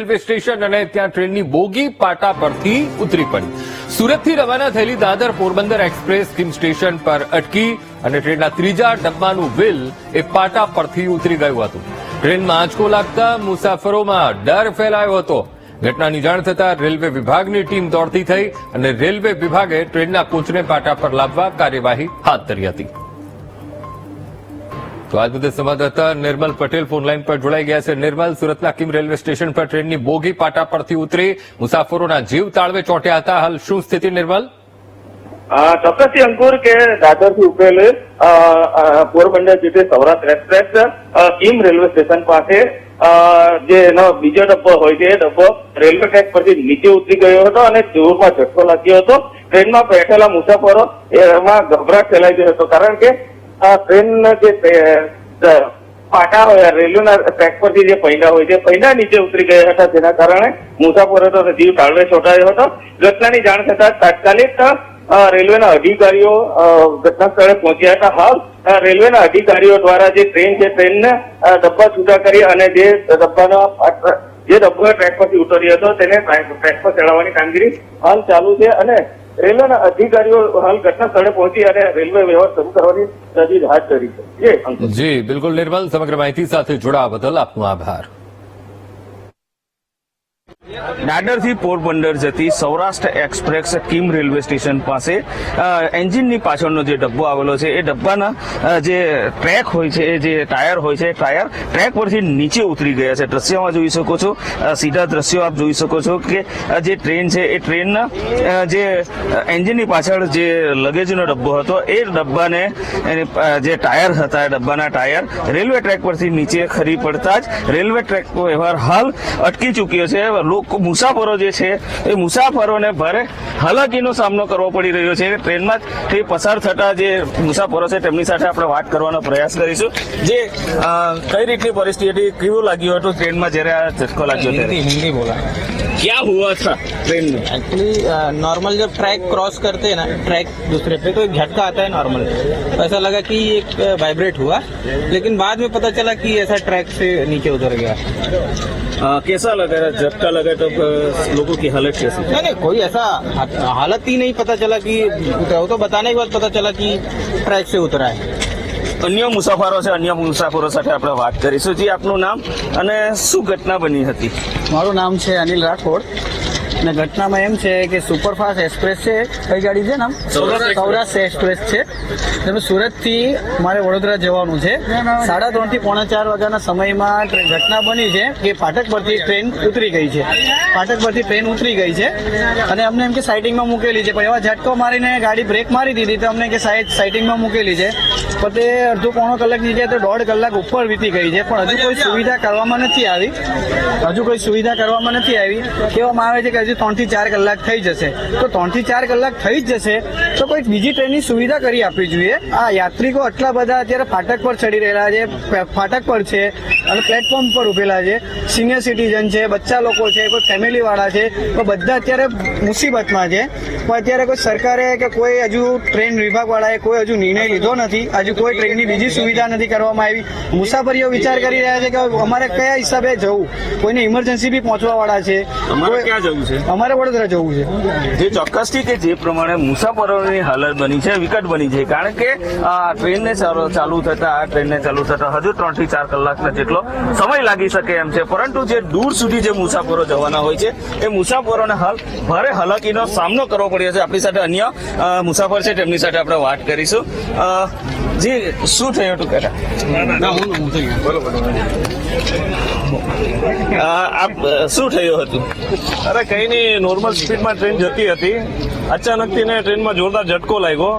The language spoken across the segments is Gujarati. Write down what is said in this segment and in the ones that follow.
રેલવે સ્ટેશન અને ત્યાં ટ્રેનની બોગી પાટા પરથી ઉતરી પડી. સુરતથી રવાના થયેલી દાદર પોરબંદર એક્સપ્રેસ કિમ સ્ટેશન પર અટકી અને ટ્રેનના ત્રીજા ડબ્બાનું વ્હીલ એ પાટા પરથી ઉતરી ગયું હતું. ટ્રેનમાં આંચકો લાગતા મુસાફરોમાં ડર ફેલાયો હતો. ઘટનાની જાણ થતાં રેલવે વિભાગની ટીમ દોડતી થઈ અને રેલવે વિભાગે ટ્રેનના કોચને પાટા પર લાવવા કાર્યવાહી હાથ ધરી હતી. તો આજ બધે સંવાદદાતા નિર્મલ પટેલ ફોનલાઈન પર જોડાઈ ગયા છે. નિર્મલ, સુરતના કિમ રેલવે સ્ટેશન પર ટ્રેનની બોગી પાટા પરથી ઉતરી મુસાફરોના જીવ તાળવે ચોંટ્યા હતા. હાલ શું સ્થિતિ નિર્મલ? ચોક્કસથી અંકુર કે દાદરથી ઉપરેલ પોરબંદર જે Saurashtra express Kim railway station પાસે જે એનો બીજો ડબ્બો હોય છે, એ ડબ્બો રેલવે ટ્રેક પરથી નીચે ઉતરી ગયો હતો અને જોરમાં ઝટકો લાગ્યો હતો. ટ્રેનમાં બેઠેલા મુસાફરો એમાં ગભરાટ ફેલાઈ ગયો હતો, કારણ કે આ ટ્રેનના જે પાટા હોય રેલવેના ટ્રેક પરથી જે પૈડા હોય છે પૈડા નીચે ઉતરી ગયા હતા, જેના કારણે મુસાફરોનો જીવ ટાળવે છોટાયો હતો. ઘટનાની જાણ થતા તાત્કાલિક રેલવેના અધિકારીઓ ઘટના સ્થળે પહોંચ્યા હતા. હાલ રેલવેના અધિકારીઓ દ્વારા જે ટ્રેન છે ટ્રેનને ડબ્બા છૂટા કરી અને જે ડબ્બાનો જે ડબ્બો ટ્રેક પરથી ઉતર્યો હતો, તેને ટ્રેક પર ચડાવવાની કામગીરી હાલ ચાલુ છે અને રેલવેના અધિકારીઓ હાલ ઘટના સ્થળે પહોંચી અને રેલવે વ્યવહાર શરૂ કરવાની તજવીજ હાથ ધરી છે. જી, બિલકુલ નિર્મલ, સમગ્ર માહિતી સાથે જોડાવા બદલ આપનો આભાર. દાદરથી પોરબંદર જતી Saurashtra express Kim railway station પાસે એન્જિનની પાછળનો જે ડબ્બો આવેલો છે, એ ડબ્બાના જે ટ્રેક હોય છે, એ જે ટાયર હોય છે, ટાયર ટ્રેક પરથી નીચે ઉતરી ગયા છે. દ્રશ્યમાં જોઈ શકો છો સીધા દ્રશ્યો આપ જોઈ શકો છો કે જે ટ્રેન છે, એ ટ્રેનના જે એન્જિનની પાછળ જે લગેજનો ડબ્બો હતો, એ ડબ્બાને જે ટાયર હતા ડબ્બાના ટાયર રેલવે ટ્રેક પરથી નીચે ખરી પડતા જ, રેલવે ટ્રેક વ્યવહાર હાલ અટકી ચૂક્યો છે. લોકો મુસાફરો જે છે એ મુસાફરોને ભારે હાલાકીનો સામનો કરવો પડી રહ્યો છે ટ્રેનમાં થી પસાર થતા જે મુસાફરો છે તેમની સાથે આપણે વાત કરવાનો પ્રયાસ કરીશું જે અ, કઈ રીતની પરિસ્થિતિ કેવું લાગ્યું હતું ટ્રેનમાં જ્યારે આ ઝટકો લાગ્યો हिंदी ત્યારે हिंदी बोला ક્યાં હુઆ થા ટ્રેન में एक्चुअली नॉर्मल जब ट्रैक क्रॉस करते हैं ना ट्रैक दूसरे पे तो एक झटका आता है नॉर्मल तो ऐसा लगा कि एक वाइब्रेट हुआ लेकिन बाद में पता चला कि ऐसा ट्रैक से नीचे उतर गया अ, कैसा लगा झटका लगा तो अ, लोगों की हालत कैसी नहीं नहीं कोई ऐसा हा- हालत ही नहीं पता चला कि उतरा वो तो बताने के बाद पता चला कि ट्रैक से उतरा है અન્ય મુસાફરો છે અન્ય મુસાફરો સાથે આપણે વાત કરીશું જી આપનું નામ અને શું ઘટના બની હતી મારું નામ છે અનિલ રાઠોડ અને ઘટનામાં એમ છે કે સુપરફાસ્ટ એક્સપ્રેસ છે કઈ ગાડી છે નામ? સૌરાષ્ટ્ર એક્સપ્રેસ. છે. તેનું સુરતથી મારે વડોદરા જવાનું છે. સાડા ત્રણથી પોણા ચાર વાગ્યાના સમયમાં ઘટના બની છે કે ફાટક પરથી ટ્રેન ઉતરી ગઈ છે. ફાટક પરથી ટ્રેન ઉતરી ગઈ છે. અને અમને એમ કે સાઇટિંગમાં મૂકેલી છે. પણ એવા ઝટકો મારીને ગાડી બ્રેક મારી દીધી તો અમને કે સાઇટિંગમાં મૂકેલી છે. પણ તે અડધો પોણો કલાક નીચે તો દોઢ કલાક ઉપર વીતી ગઈ છે. પણ હજુ કોઈ સુવિધા કરવામાં નથી આવી. હજુ કોઈ સુવિધા કરવામાં નથી આવી. કહેવામાં આવે છે કે હજુ ત્રણથી ચાર કલાક થઈ જશે. તો ત્રણથી ચાર કલાક થઈ જ જશે તો કોઈક બીજી ટ્રેનની સુવિધા કરી આપવી જોઈએ. આ યાત્રિકો આટલા બધા અત્યારે ફાટક પર ચડી રહેલા છે ફાટક પર છે અને પ્લેટફોર્મ પર ઉભેલા છે. સિનિયર સિટીઝન છે બચ્ચા લોકો છે કોઈ ફેમિલી વાળા છે તો બધા અત્યારે મુસીબતમાં છે. પણ અત્યારે કોઈ સરકારે કે કોઈ હજુ ટ્રેન વિભાગ વાળાએ કોઈ હજુ નિર્ણય લીધો નથી. હજુ કોઈ ટ્રેનની બીજી સુવિધા નથી કરવામાં આવી. મુસાફરીઓ વિચાર કરી રહ્યા છે કે અમારે કયા હિસાબે જવું? કોઈને ઇમરજન્સી બી પહોંચવા વાળા છે. ક્યાં જવું છે? અમારે વડોદરા જવું છે. જે ચોક્કસથી કે જે પ્રમાણે મુસાફરોની હાલત બની છે વિકટ બની છે કારણ કે આ ટ્રેનને ચાલુ ચાલુ થતા આ ટ્રેનને ચાલુ થતા હજુ ત્રણથી ચાર કલાકનો જેટલો સમય લાગી શકે એમ છે. પરંતુ જે દૂર સુધી જે મુસાફરો જવાના હોય છે એ મુસાફરોને હાલ ભારે હાલાકીનો સામનો કરવો પડ્યો છે. આપણી સાથે અન્ય મુસાફર છે તેમની સાથે આપણે વાત કરીશું. જી શું થયું હતું કેટા આપ શું થયું હતું? અરે કઈ નહીં નોર્મલ સ્પીડમાં ટ્રેન જતી હતી. અચાનકથી ને ટ્રેનમાં જોરદાર ઝટકો લાગ્યો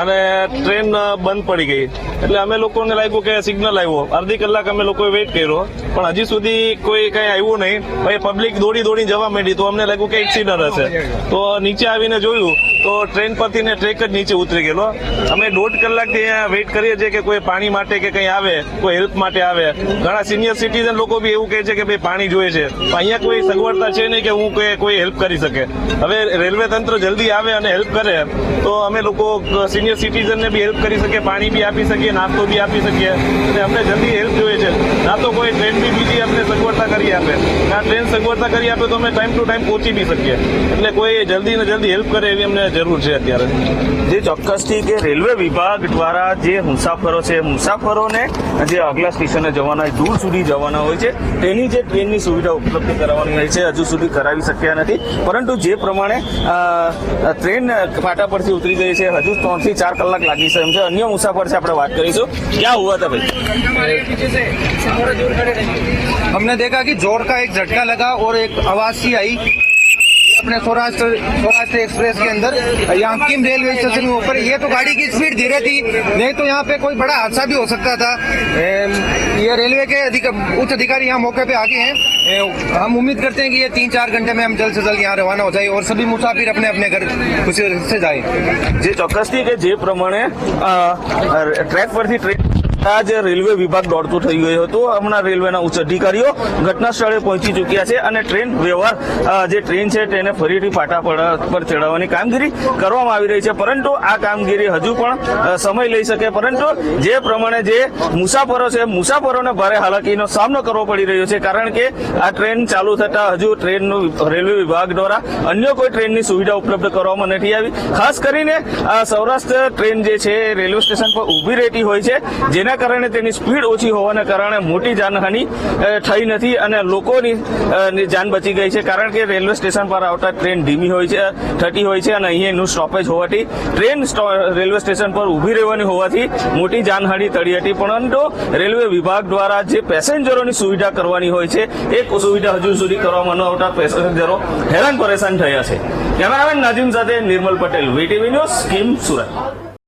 અને ટ્રેન બંધ પડી ગઈ. એટલે અમે લોકોને લાગ્યું કે સિગ્નલ આવ્યો. અડધી કલાક અમે લોકોએ વેઇટ કર્યો. પણ હજી સુધી કોઈ કઈ આવ્યું નહીં. પછી પબ્લિક દોડી દોડી જવા માંડી. તો અમને લાગ્યું કે એક્સિડન્ટ હશે. તો નીચે આવીને જોયું. તો ટ્રેન પરથી ને ટ્રેક જ નીચે ઉતરી ગયેલો. અમે દોઢ કલાકથી અહીંયા વેઇટ કરીએ છીએ કે કોઈ પાણી માટે કે કંઈ આવે, કોઈ હેલ્પ માટે આવે. ઘણા સિનિયર સિટીઝન લોકો બી એવું કહે છે કે ભાઈ પાણી જોઈએ છે. પણ અહીંયા કોઈ સગવડતા છે નહીં કે હું કોઈ હેલ્પ કરી શકે. હવે રેલવે તંત્ર જલ્દી આવે અને હેલ્પ કરે. તો અમે લોકો સિનિયર સિટીઝનને બી હેલ્પ કરી શકીએ, પાણી બી આપી શકીએ, નાસ્તો બી આપી શકીએ. અને અમને જલ્દી હેલ્પ ના તો કોઈ ટ્રેન બી બીજી અમને સગવડતા કરી આપે. ના ટ્રેન સગવડતા કરી આપે તો અમે ટાઈમ ટુ ટાઈમ પહોંચી બી શકીએ. એટલે કોઈ જલ્દી ને જલ્દી હેલ્પ કરે એવી અમને જરૂર છે અત્યારે. જે ચોક્કસથી કે રેલવે વિભાગ દ્વારા જે મુસાફરો છે મુસાફરોને જે આગલા સ્ટેશને જવાના હોય, દૂર સુધી જવાના હોય છે તેની જે ટ્રેનની સુવિધા ઉપલબ્ધ કરાવવાની હોય છે હજુ સુધી કરાવી શક્યા નથી. પરંતુ જે પ્રમાણે ટ્રેન ફાટા પરથી ઉતરી ગઈ છે હજુ ત્રણથી ચાર કલાક લાગી છે એમ છે. અન્ય મુસાફર છે આપણે વાત કરીશું. ક્યાં હુઆ હતા ભાઈ? हमने देखा कि जोर का एक झटका लगा और एक आवाज सी आई अपने सौराष्ट्र सौराष्ट्र एक्सप्रेस के अंदर यहाँ किम रेलवे स्टेशन के ऊपर ये तो गाड़ी की स्पीड धीरे थी नहीं तो यहाँ पे कोई बड़ा हादसा भी हो सकता था एम, ये रेलवे के अधिक, उच्च अधिकारी यहाँ मौके पे आगे हैं ए, हम उम्मीद करते हैं कि ये तीन चार घंटे में हम जल्द से जल्द यहाँ रवाना हो जाए और सभी मुसाफिर अपने अपने घर खुशी से जाए જે ચોક્કસથી કે જે પ્રમાણે અ, ટ્રેક પરથી ટ્રેન આ જે રેલવે વિભાગ દોડતું થઈ ગયો હતું. હમણાં રેલવેના ઉચ્ચ અધિકારીઓ ઘટના સ્થળે પહોંચી ચૂક્યા છે અને ટ્રેન વ્યવહાર જે ટ્રેન છે તેને ફરીથી પાટા પર ચડાવવાની કામગીરી કરવામાં આવી રહી છે. પરંતુ આ કામગીરી હજુ પણ સમય લઈ શકે. પરંતુ જે પ્રમાણે જે મુસાફરો છે, મુસાફરોને ભારે હાલાકીનો સામનો કરવો પડી રહ્યો છે. કારણ કે આ ટ્રેન ચાલુ થતા હજુ ટ્રેનનું રેલવે વિભાગ દ્વારા અન્ય કોઈ ટ્રેનની સુવિધા ઉપલબ્ધ કરવામાં નથી આવી. ખાસ કરીને સૌરાષ્ટ્ર ટ્રેન જે છે, રેલવે સ્ટેશન પર ઊભી રહેતી હોય છે. જેના કારણે તેની સ્પીડ ઓછી હોવાના કારણે મોટી જાનહાનિ થઈ નથી અને લોકોની જાન બચી ગઈ છે. કારણ કે રેલવે સ્ટેશન પર આવતા ટ્રેન ધીમી હોય છે, થતી હોય છે અને અહીંયાનું સ્ટોપેજ હોવાથી ટ્રેન રેલવે સ્ટેશન પર ઊભી રહેવાની હોવાથી મોટી જાનહાનિ તળી હતી. પરંતુ રેલવે વિભાગ દ્વારા જે પેસેન્જરોની સુવિધા કરવાની હોય છે એ સુવિધા હજુ સુધી કરવામાં ન આવતા પેસેન્જરો હેરાન પરેશાન થયા છે. કેમેરામેન નાજીમ સાથે નિર્મલ પટેલ, વીટીવી ન્યૂઝ સ્કીમ સુરત.